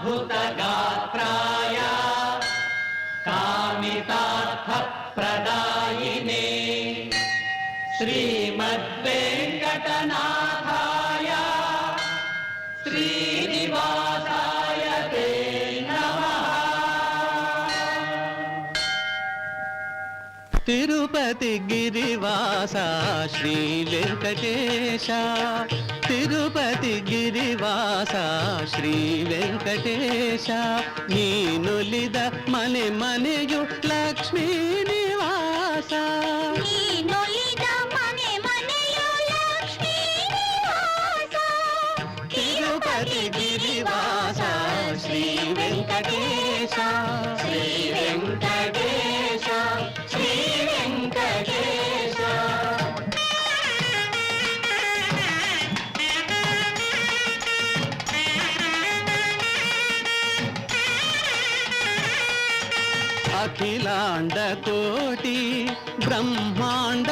अद्भुतगात्राय कामितार्थप्रदायिने श्रीमद्वेङ्कटनाथाय श्रीनिवासाय ते नमः तिरुपतिगिरिवासा श्रीवेङ्कटेशा తిరుపతి గిరివాస శ్రీ వెంకటేశ నీ నొలిద మನೆ ಮನೆಯು ಲಕ್ಷ್ಮೀ ನಿವಾಸ ತಿರುಪತಿ ಗಿರಿವಾಸ ಶ್ರೀ ವೆಂಕಟೇಶ அகிலாண்ட கோடி பிரம்மாண்ட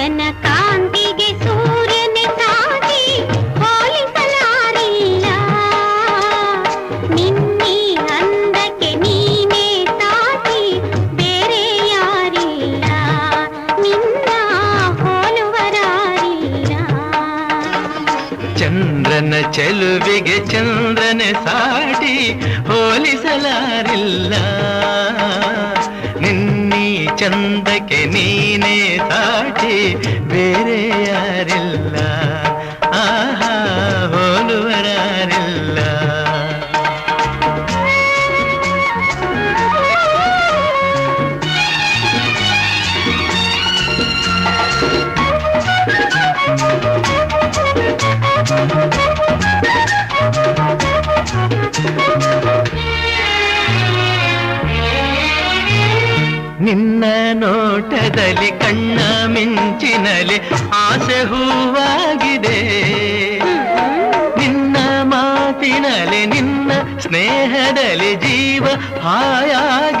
ಸೂರ್ಯನ ಕಾಂತಿಗೆ ಸೂರ್ಯನೇ ಸಾಟಿ ಹೋಲಿಸಲಾರಿಲ್ಲ. ನಿನ್ನಿ ಅಂದಕ್ಕೆ ನೀನೇ ಸಾಟಿ ಬೇರೆ ಯಾರಿಲ್ಲ. ನಿನ್ನ ಹೋಲುವರಾರಿಲ್ಲ. ಚಂದ್ರನ ಚೆಲುವಿಗೆ ಚಂದ್ರನ ಸಾಟಿ ಹೋಲಿಸಲಾರಿಲ್ಲ. ಚಂದಕ್ಕೆ ನೀನೇ ಸಾಟಿ ಬೇರೆ ಯಾರಿಲ್ಲ ಜೀವ ಹಾಯಾಗಿದೆ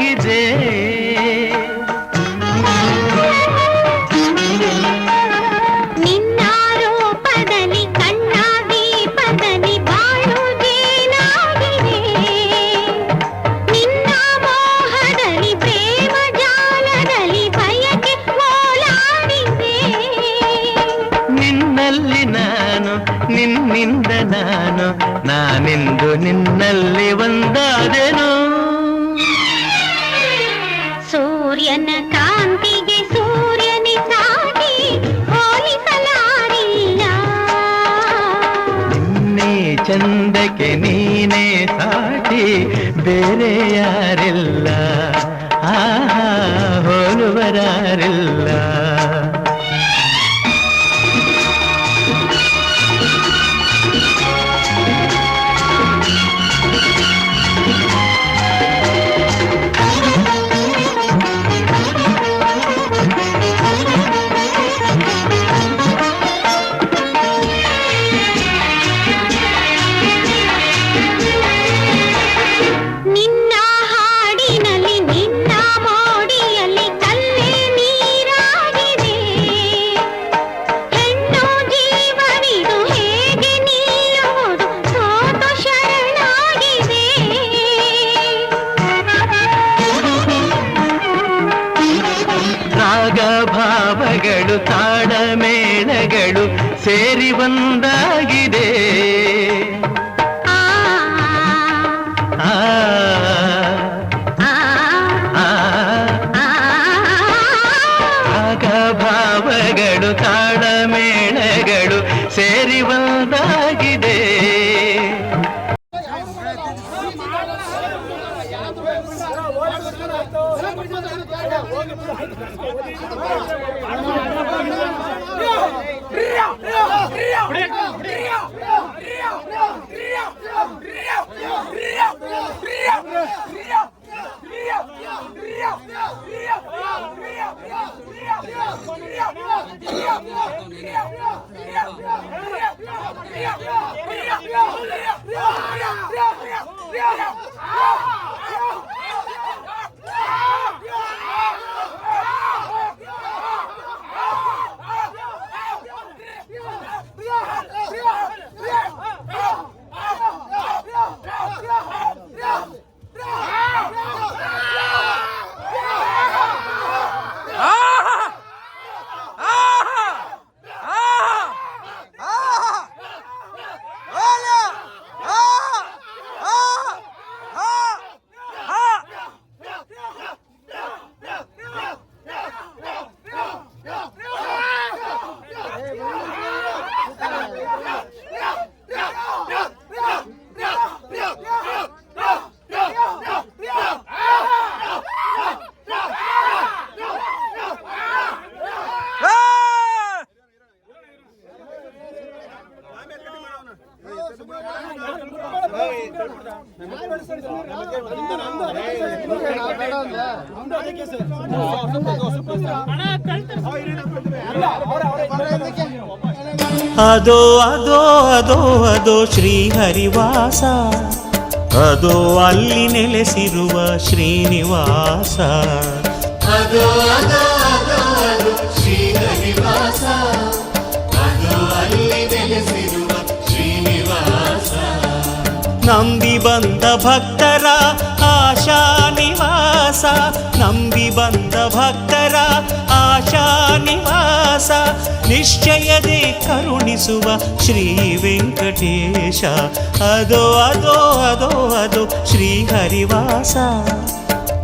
ನಿನ್ನಿಂದ ನಾನು ನಾನಿಂದು ನಿನ್ನಲ್ಲಿ ಒಂದಾದೆನು. ಸೂರ್ಯನ ಕಾಂತಿಗೆ ಸೂರ್ಯನೇ ಸಾಟಿ ಹೋಲಿಸಲಾರಿಲ್ಲ. ನಿನ್ನೇ ಚಂದಕ್ಕೆ ನೀನೇ ಸಾಟಿ ಬೇರೆ ಯಾರಿಲ್ಲ. ಆಹಾ ಹೋಲುವರಾರಿಲ್ಲ. Yeah! ಅದೋ ಅದೋ ಅದೋ ಅದೋ ಶ್ರೀಹರಿವಾಸ ಅದೋ ಅಲ್ಲಿ ನೆಲೆಸಿರುವ ಶ್ರೀನಿವಾಸ ಅದೋ ಅದೋ ಅದೋ ಅದು ಶ್ರೀಹರಿವಾಸ ಅದು ಅಲ್ಲಿ ನೆಲೆಸಿರುವ ಶ್ರೀನಿವಾಸ ನಂಬಿ ಬಂದ ಭಕ್ತರ ಆಶಾ ನಿವಾಸ, ನಂಬಿ ಬಂದ ಭಕ್ತರ ಆಶಾ ನಿವಾಸ. ನಿಶ್ಚಯದೆ ಕರುಣಿಸುವ ಶ್ರೀ ವೆಂಕಟೇಶ. ಅದೋ ಅದೋ ಅದೋ ಅದೋ ಶ್ರೀ ಹರಿವಾಸ.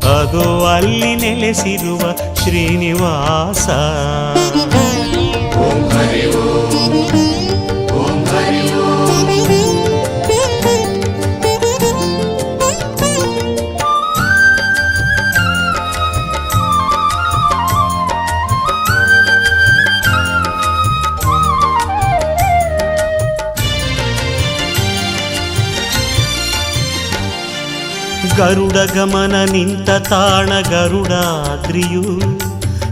ಅದೋ ಅಲ್ಲಿ ನೆಲೆಸಿರುವ ಶ್ರೀನಿವಾಸ. ಗರುಡ ಗಮನ ನಿಂತ ತಾಣ ಗರುಡಾದ್ರಿಯು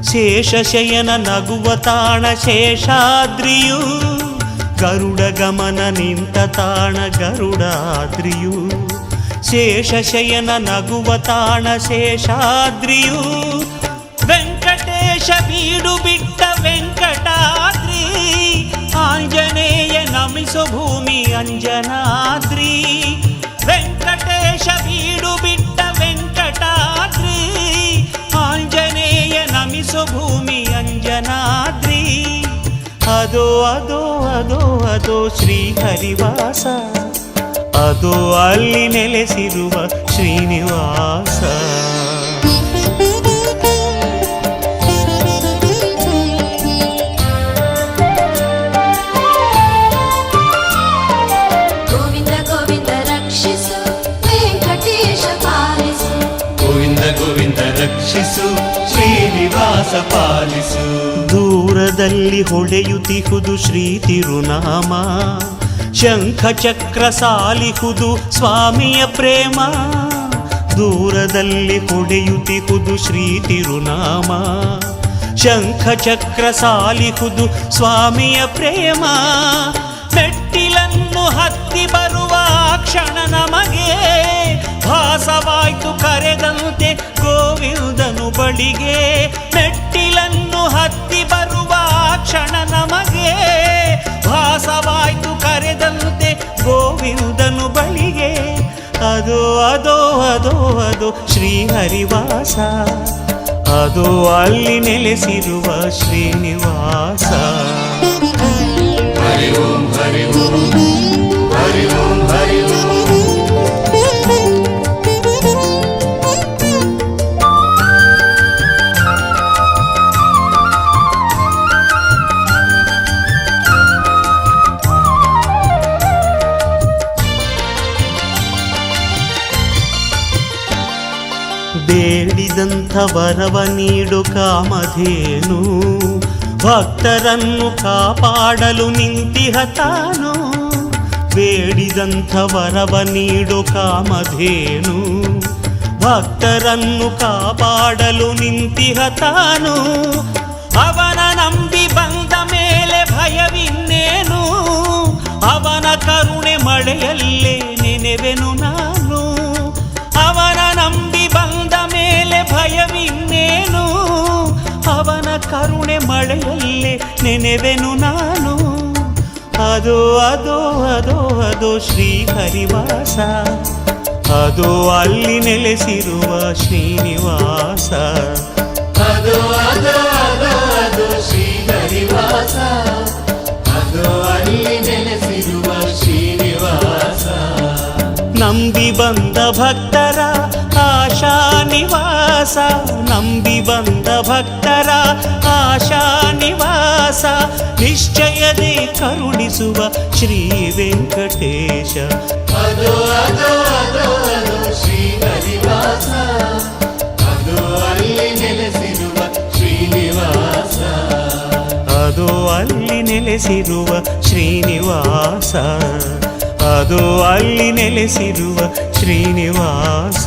ಶೇಷಶಯನ ನಗುವ ತಾಣ ಶೇಷಾದ್ರಿಯು ಗರುಡ ಗಮನ ನಿಂತ ತಾಣ ಗರುಡಾದ್ರಿಯು ಶೇಷಶಯನ ನಗುವ ತಾಣ ಶೇಷಾದ್ರಿಯು ವೆಂಕಟೇಶ ಬೀಡು ಬಿಟ್ಟ ವೆಂಕಟಾದ್ರಿ ಆಂಜನೇಯ ನಮಿಸೋ ಭೂಮಿ ಅಂಜನಾದ್ರಿ ನಮಿಸೋ ಭೂಮಿ ಅಂಜನಾದ್ರಿ ಅದೋ ಅದೋ ಅದೋ ಅದೋ ಶ್ರೀ ಹರಿವಾಸ ಅದೋ ಅಲ್ಲಿ ನೆಲೆಸಿರುವ ಶ್ರೀನಿವಾಸ ಗೋವಿಂದ ವೆಂಕಟೇಶ ಪಾಲಿಸು. ದೂರದಲ್ಲಿ ಹೊಳೆಯುತಿಹುದು ಶ್ರೀ ತಿರುನಾಮ. ಶಂಖ ಚಕ್ರ ಸಾಲಿಹುದು ಸ್ವಾಮಿಯ ಪ್ರೇಮ. ದೂರದಲ್ಲಿ ಹೊಡೆಯುತಿಹುದು ಶ್ರೀ ತಿರುನಾಮ. ಶಂಖ ಚಕ್ರ ಸಾಲಿಹುದು ಸ್ವಾಮಿಯ ಪ್ರೇಮ. ಮೆಟ್ಟಿಲನ್ನು ಹತ್ತಿ ಬರುವ ಕ್ಷಣ ನಮಗೆ ಭಾಸವಾಯ್ತು ಕರೆದಂತೆ ಗೋವಿಂದನು ಬಳಿಗೆ. ಮೆಟ್ಟಿಲನ್ನು ಹತ್ತಿ ಬರುವ ಕ್ಷಣ ನಮಗೆ ಭಾಸವಾಯ್ತು ಕರೆದಂತೆ ಗೋವಿಂದನು ಬಳಿಗೆ. ಅದು, ಅದೋ ಅದೋ, ಅದು ಶ್ರೀಹರಿವಾಸ. ಅದು ಅಲ್ಲಿ ನೆಲೆಸಿರುವ ಶ್ರೀನಿವಾಸ. ಹರಿ ಓಂ ಹರಿ ಓಂ. ವರವ ನೀಡು ಕಾಮಧೇನು ಭಕ್ತರನ್ನು ಕಾಪಾಡಲು ನಿಂತಿಹ ತಾನು ಬೇಡಿದಂಥ ವರವ ನೀಡು ಕಾಮಧೇನು ಭಕ್ತರನ್ನು ಕಾಪಾಡಲು ನಿಂತಿಹ ತಾನು ಅವನ ನಂಬಿ ಬಂದ ಮೇಲೆ ಭಯವಿನ್ನೇನು ಅವನ ಕರುಣೆ ಮಳೆಯಲ್ಲೇ ನೆನೆವೆನು ನಾನು ಮಳೆಯಲ್ಲೇ ನೆನೆವೆನು ನಾನು ಅದು ಅದು ಅದು ಅದು ಶ್ರೀ ಹರಿವಾಸ ಅದು ಅಲ್ಲಿ ನೆಲೆಸಿರುವ ಶ್ರೀನಿವಾಸ ಅದು ಅದು ಅದು ಅದು ಶ್ರೀಹರಿವಾಸ ಅದು ಅಲ್ಲಿ ನೆಲೆಸಿರುವ ಶ್ರೀನಿವಾಸ ನಂಬಿ ಬಂದ ಭಕ್ತರ ಆಶಾ ನಿವಾಸ ನಂಬಿ ಬಂದ ಭಕ್ತರ ಆಶಾ ನಿವಾಸ. ನಿಶ್ಚಯದೆ ಕರುಣಿಸುವ ಶ್ರೀ ವೆಂಕಟೇಶ. ಅದು ಅದು ಅದು ಶ್ರೀನಿವಾಸ ಅದು ಅಲ್ಲಿ ನೆಲೆಸಿರುವ ಶ್ರೀನಿವಾಸ ಅದು ಅಲ್ಲಿ ನೆಲೆಸಿರುವ ಶ್ರೀನಿವಾಸ ಅದು ಅಲ್ಲಿ ನೆಲೆಸಿರುವ ಶ್ರೀನಿವಾಸ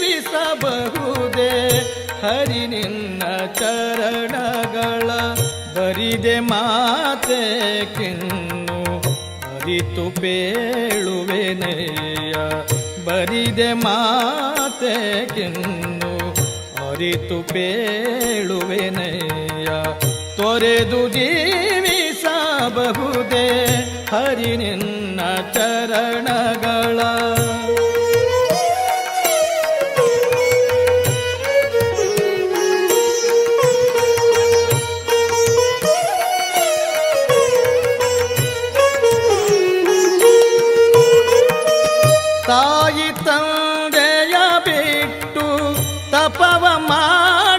ಜೀವಿಸಬಹುದೇ ಹರಿ ನಿನ್ನ ಚರಣಗಳ ಬರಿದೆ ಮಾತೆ ಕಿನ್ನು. ಅರಿತು ಪೇಳುವೆನೆಯ ಬರಿದೆ ಮಾತೆ ಕಿನ್ನು. ಅರಿತು ಪೇಳುವೆನೆಯ ತೊರೆದು ಜೀವಿಸಬಹುದೇ? ಹರಿ ನಿನ್ನ ಚರಣಗಳ ತಾಯಿ ತಂದೆಯ ಬಿಟ್ಟು ತಪವ ಮಾಡಲು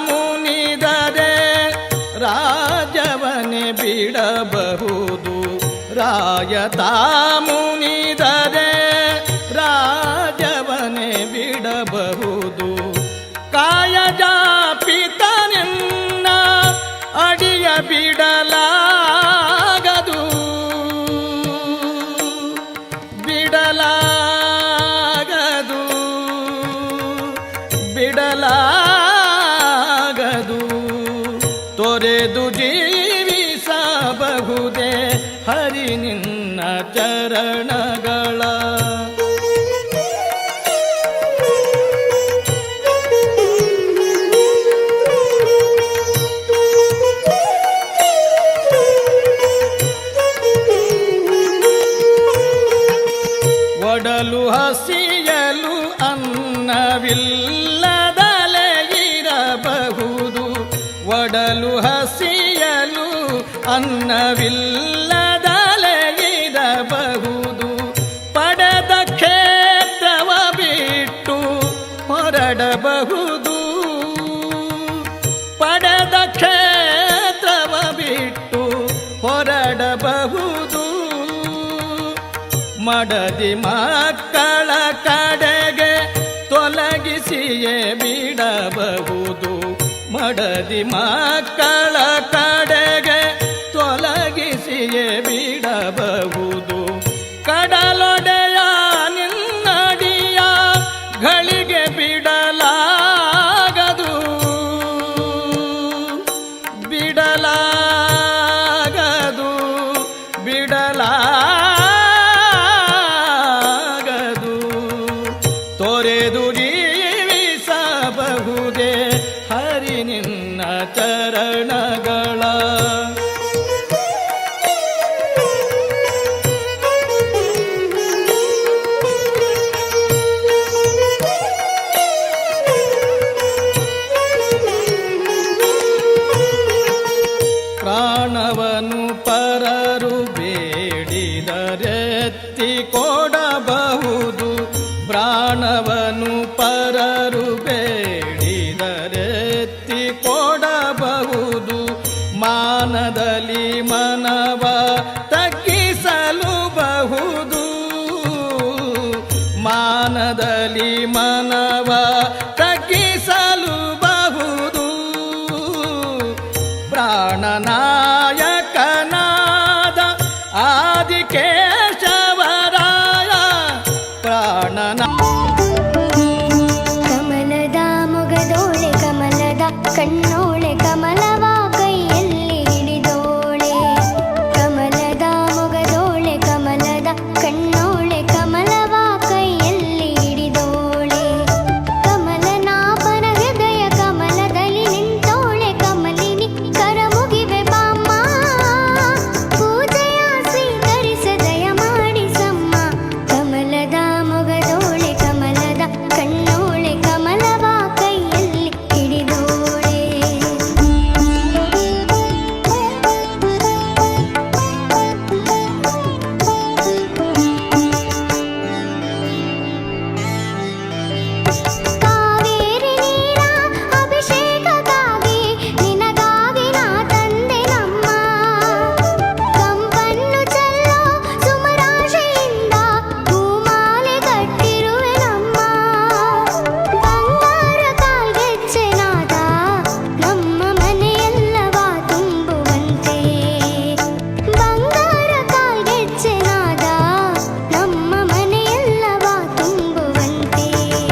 ಮುನಿದರೆ ರಾಜವನೆ ಬಿಡಬಹುದು. ರಾಯತ ಅನ್ನವಿಲ್ಲದಲೆ ಇರಬಹುದು ಪಡೆದ ಕ್ಷೇತ್ರವ ಬಿಟ್ಟು ಹೊರಡಬಹುದು. ಪಡೆದ ಕ್ಷೇತ್ರವ ಬಿಟ್ಟು ಹೊರಡಬಹುದು. ಮಡದಿ ಮಕ್ಕಳ ಕಡೆಗೆ ತೊಲಗಿಸಿಯೇ ಬಿಡಬಹುದು. ಮಡದಿ ಮಕ್ಕಳ விடல. ಮನವ